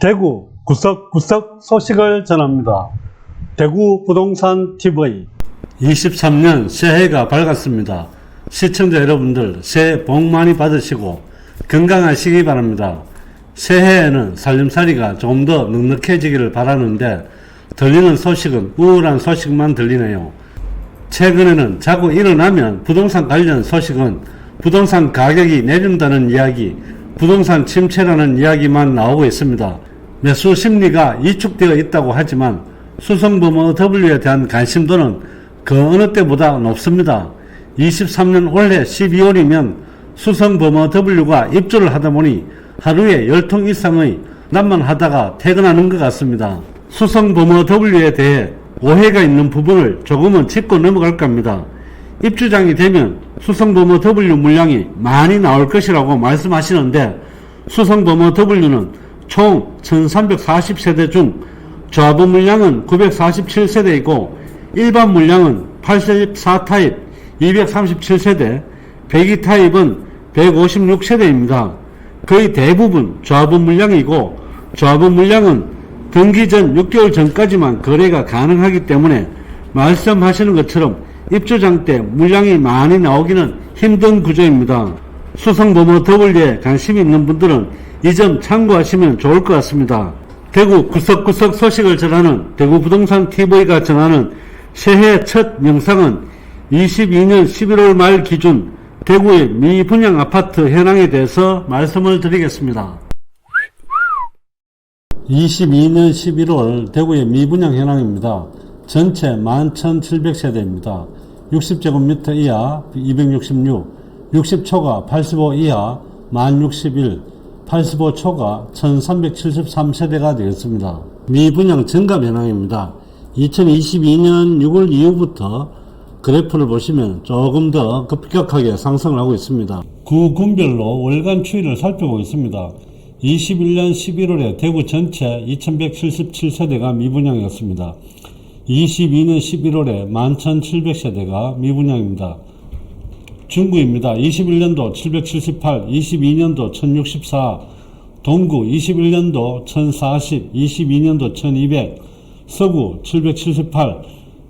대구 구석구석 소식을 전합니다. 대구 부동산 TV 23년 새해가 밝았습니다. 시청자 여러분들 새해 복 많이 받으시고 건강하시기 바랍니다. 새해에는 살림살이가 좀 더 넉넉해지기를 바라는데 들리는 소식은 우울한 소식만 들리네요. 최근에는 자고 일어나면 부동산 관련 소식은 부동산 가격이 내린다는 이야기, 부동산 침체라는 이야기만 나오고 있습니다. 매수 심리가 위축되어 있다고 하지만 수성범어 W에 대한 관심도는 그 어느 때보다 높습니다. 23년 올해 12월이면 수성범어 W가 입주를 하다 보니 하루에 10통 이상의 납만하다가 퇴근하는 것 같습니다. 수성범어 W에 대해 오해가 있는 부분을 조금은 짚고 넘어갈까 합니다. 입주장이 되면 수성범어 W 물량이 많이 나올 것이라고 말씀하시는데 수성범어 W는 총 1340세대 중 좌부 물량은 947세대이고 일반 물량은 84타입 237세대, 배기 타입은 156세대입니다. 거의 대부분 좌부 물량이고 좌부 물량은 등기 전 6개월 전까지만 거래가 가능하기 때문에 말씀하시는 것처럼 입주장 때 물량이 많이 나오기는 힘든 구조입니다. 수성범어 W에 관심이 있는 분들은 이 점 참고하시면 좋을 것 같습니다. 대구 구석구석 소식을 전하는 대구 부동산 TV가 전하는 새해 첫 영상은 22년 11월 말 기준 대구의 미분양 아파트 현황에 대해서 말씀을 드리겠습니다. 22년 11월 대구의 미분양 현황입니다. 전체 11,700세대입니다. 60제곱미터 이하 266, 60초가 85 이하 1061, 85초가 1373세대가 되겠습니다. 미분양 증가 현황입니다. 2022년 6월 이후부터 그래프를 보시면 조금 더 급격하게 상승을 하고 있습니다. 구 군별로 월간 추이를 살펴보겠습니다. 21년 11월에 대구 전체 2177세대가 미분양이었습니다. 22년 11월에 11,700세대가 미분양입니다. 중구입니다. 21년도 778, 22년도 1064, 동구 21년도 1040, 22년도 1200, 서구 778,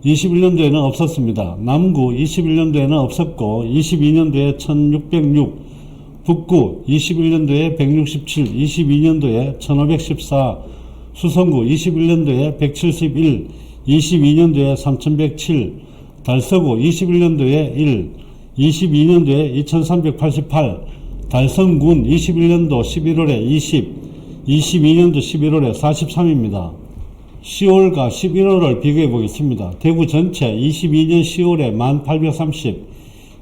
21년도에는 없었습니다. 남구 21년도에는 없었고 22년도에 1606, 북구 21년도에 167, 22년도에 1514, 수성구 21년도에 171, 22년도에 3107, 달서구 21년도에 1, 22년도에 2388, 달성군 21년도 11월에 20, 22년도 11월에 43입니다. 10월과 11월을 비교해 보겠습니다. 대구 전체 22년 10월에 1830,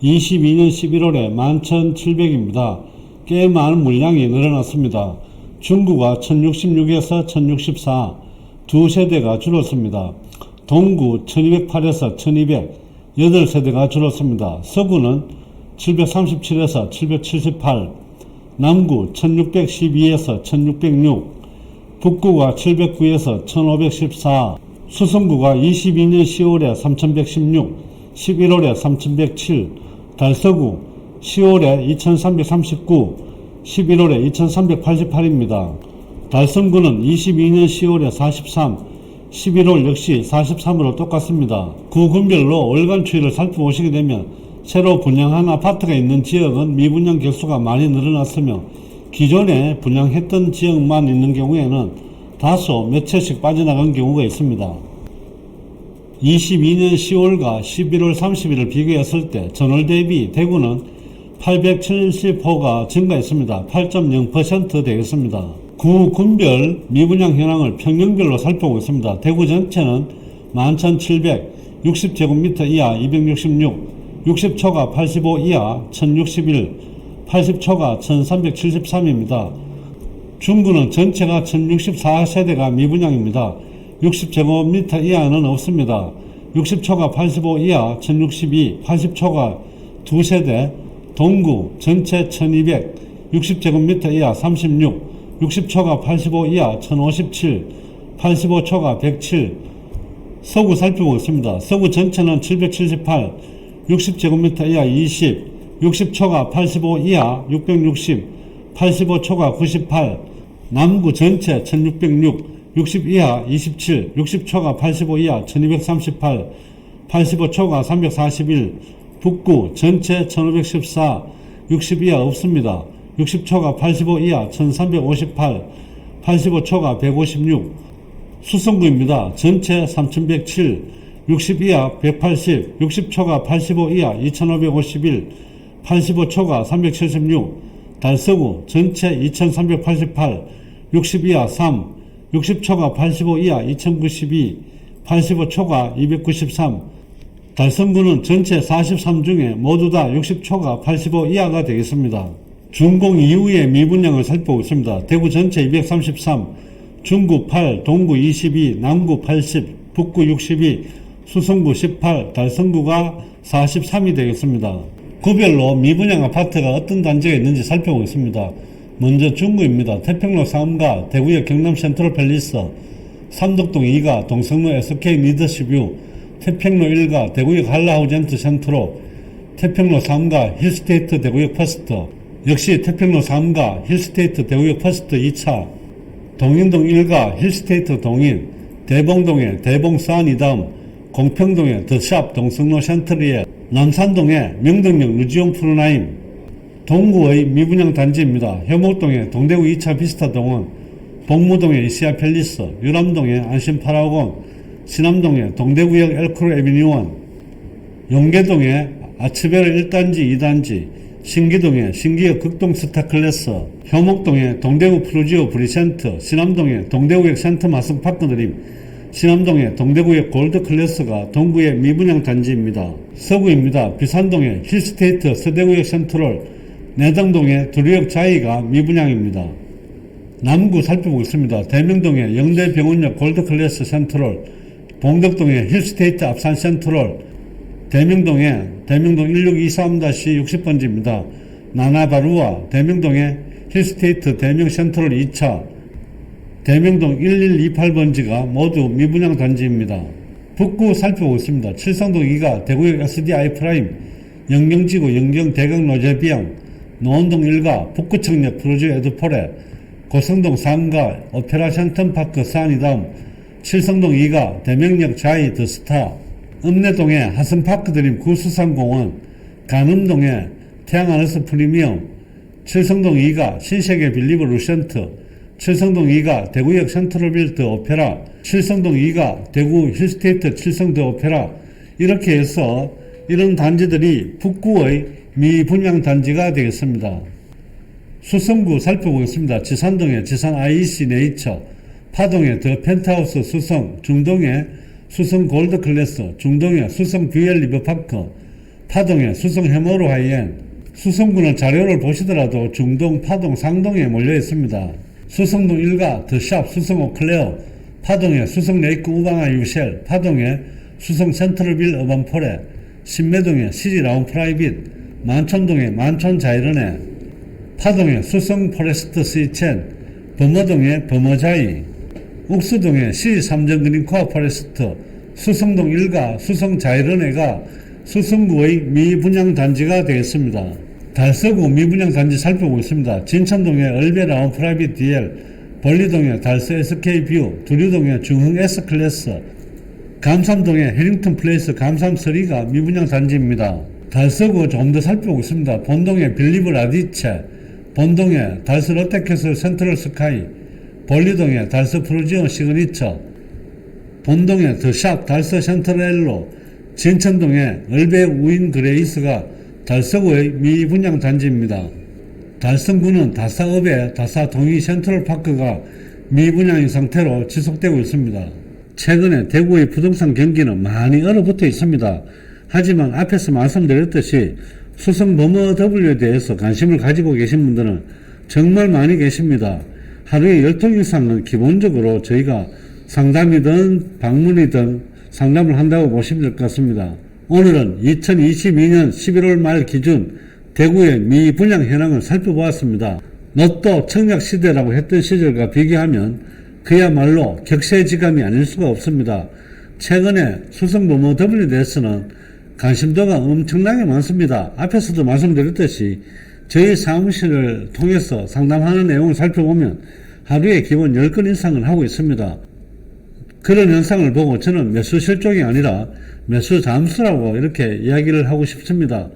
22년 11월에 11,700입니다. 꽤 많은 물량이 늘어났습니다. 중구가 1066에서 1064, 두 세대가 줄었습니다. 동구 1208에서 1200, 8세대가 줄었습니다. 서구는 737에서 778, 남구 1612에서 1606, 북구가 709에서 1514, 수성구가 22년 10월에 3116, 11월에 3107, 달서구 10월에 2339, 11월에 2388입니다. 달성구는 22년 10월에 43, 11월 역시 43으로 똑같습니다. 구군별로 월간 추이를 살펴보시게 되면 새로 분양한 아파트가 있는 지역은 미분양 개수가 많이 늘어났으며 기존에 분양했던 지역만 있는 경우에는 다소 몇 채씩 빠져나간 경우가 있습니다. 22년 10월과 11월 30일을 비교했을 때 전월 대비 대구는 870호가 증가했습니다. 8.0% 되겠습니다. 구 군별 미분양 현황을 평년별로 살펴보겠습니다. 대구 전체는 11,700, 60제곱미터 이하 266, 60초가 85 이하 1061, 80초가 1373입니다. 중구는 전체가 1064세대가 미분양입니다. 60제곱미터 이하는 없습니다. 60초가 85 이하 1062, 80초가 2세대, 동구 전체 1200, 60제곱미터 이하 36, 60초가 85 이하 1057, 85초가 107, 서구 살펴보겠습니다. 서구 전체는 778, 60제곱미터 이하 20, 60초가 85 이하 660, 85초가 98, 남구 전체 1606, 60 이하 27, 60 초과 85 이하 1238, 85 초과 341, 북구 전체 1514, 60 이하 없습니다. 60 초과 85 이하 1358, 85 초과 156, 수성구입니다. 전체 3107, 60 이하 180, 60 초과 85 이하 2551, 85 초과 376, 달서구 전체 2388, 60 이하 3, 60 초과 85 이하 2092, 85 초과 293, 달성구는 전체 43 중에 모두 다 60 초과 85 이하가 되겠습니다. 준공 이후의 미분양을 살펴보고 있습니다. 대구 전체 233, 중구 8, 동구 22, 남구 80, 북구 62, 수성구 18, 달성구가 43이 되겠습니다. 구별로 미분양 아파트가 어떤 단지가 있는지 살펴보겠습니다. 먼저 중구입니다. 태평로 3가 대구역 경남 센트럴 팰리스, 삼덕동 2가 동성로 SK 리더십유, 태평로 1가 대구역 한라하우젠트 센트로, 태평로 3가 힐스테이트 대구역 퍼스트, 역시 태평로 3가 힐스테이트 대구역 퍼스트 2차, 동인동 1가 힐스테이트 동인, 대봉동의 대봉산 이 다음, 공평동의 더샵 동성로 센트리에, 남산동의 명동역 루지온 프로나임, 동구의 미분양 단지입니다. 혐오동의 동대구 2차 비스타 동원, 복무동의 이시아 팰리스, 유람동의 안심 파라곤, 신암동의 동대구역 엘크로 에비뉴원, 용계동의 아츠베르 1단지, 2단지, 신기동의 신기역 극동 스타클래스, 효목동의 동대구 프로지오 브리센트, 신암동의 동대구역 센터 마승 파크드림, 신암동의 동대구역 골드클래스가 동구의 미분양 단지입니다. 서구입니다. 비산동의 힐스테이트 서대구역 센트럴, 내당동의 두류역 자이가 미분양입니다. 남구 살펴보겠습니다. 대명동의 영대병원역 골드클래스 센트럴, 봉덕동의 힐스테이트 앞산 센트럴, 대명동의 대명동 1623-60번지입니다. 나나바루와 대명동의 힐스테이트 대명 센트럴 2차, 대명동 1128번지가 모두 미분양 단지입니다. 북구 살펴보겠습니다. 칠성동 2가 대구역 SDI 프라임, 영경지구 영경 대강 노제비양, 노원동 1가 북구청역 프로즈 에드포레, 고성동 3가 오페라 샨턴파크 사니다음, 칠성동 2가 대명역 자이 더스타, 읍내동의 하선파크 드림 구수산공원, 간음동의 태양하늘스 프리미엄, 칠성동 2가 신세계 빌리브 루센트, 칠성동 2가 대구역 센트럴빌드 오페라, 칠성동 2가 대구 힐스테이트 칠성드 오페라, 이렇게 해서 이런 단지들이 북구의 미분양 단지가 되겠습니다. 수성구 살펴보겠습니다. 지산동의 지산 IEC 네이처, 파동의 더 펜트하우스 수성, 중동의 수성 골드 클래스, 중동의 수성 뷰엘 리버파크, 파동의 수성 해머로 하이엔, 수성구는 자료를 보시더라도 중동, 파동, 상동에 몰려 있습니다. 수성동 1가 더샵 수성호 클레어, 파동의 수성 레이크 우방아 유셀, 파동의 수성 센트럴빌 어반포레, 신매동의 시리 라운 프라이빗, 만촌동의 만촌 자이런에, 파동의 수성 포레스트 스이첸, 범어동의 범어자이, 욱수동의 시 삼정그린 코아 포레스트, 수성동 1가 수성 자이런회가 수성구의 미분양 단지가 되겠습니다. 달서구 미분양 단지 살펴보겠습니다. 진천동의 얼베라운 프라이빗 DL, 벌리동의 달서 SK뷰, 두류동의 중흥 S클래스, 감삼동의 해링턴 플레이스 감삼3가 미분양 단지입니다. 달서구 조금 더 살펴보겠습니다. 본동의 빌리브 라디체, 본동의 달서 롯데캐슬 센트럴 스카이, 벌리동의 달서 프로지온 시그니처, 본동의 더샵 달서 센트렐로, 진천동의 얼베 우인 그레이스가 달서구의 미분양 단지입니다. 달성구는 다사읍의 다사 동이 센트럴 파크가 미분양인 상태로 지속되고 있습니다. 최근에 대구의 부동산 경기는 많이 얼어붙어 있습니다. 하지만 앞에서 말씀드렸듯이 수성 범어 W에 대해서 관심을 가지고 계신 분들은 정말 많이 계십니다. 하루에 10통 이상은 기본적으로 저희가 상담이든 방문이든 상담을 한다고 보시면 될 것 같습니다. 오늘은 2022년 11월 말 기준 대구의 미 분양 현황을 살펴보았습니다. 로또 청약 시대라고 했던 시절과 비교하면 그야말로 격세지감이 아닐 수가 없습니다. 최근에 W에 대해서는 관심도가 엄청나게 많습니다. 앞에서도 말씀드렸듯이 저희 사무실을 통해서 상담하는 내용을 살펴보면 하루에 기본 10건 이상을 하고 있습니다. 그런 현상을 보고 저는 매수 실종이 아니라 매수 잠수라고 이렇게 이야기를 하고 싶습니다.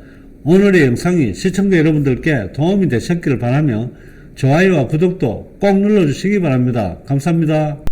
오늘의 영상이 시청자 여러분들께 도움이 되셨기를 바라며 좋아요와 구독도 꼭 눌러주시기 바랍니다. 감사합니다.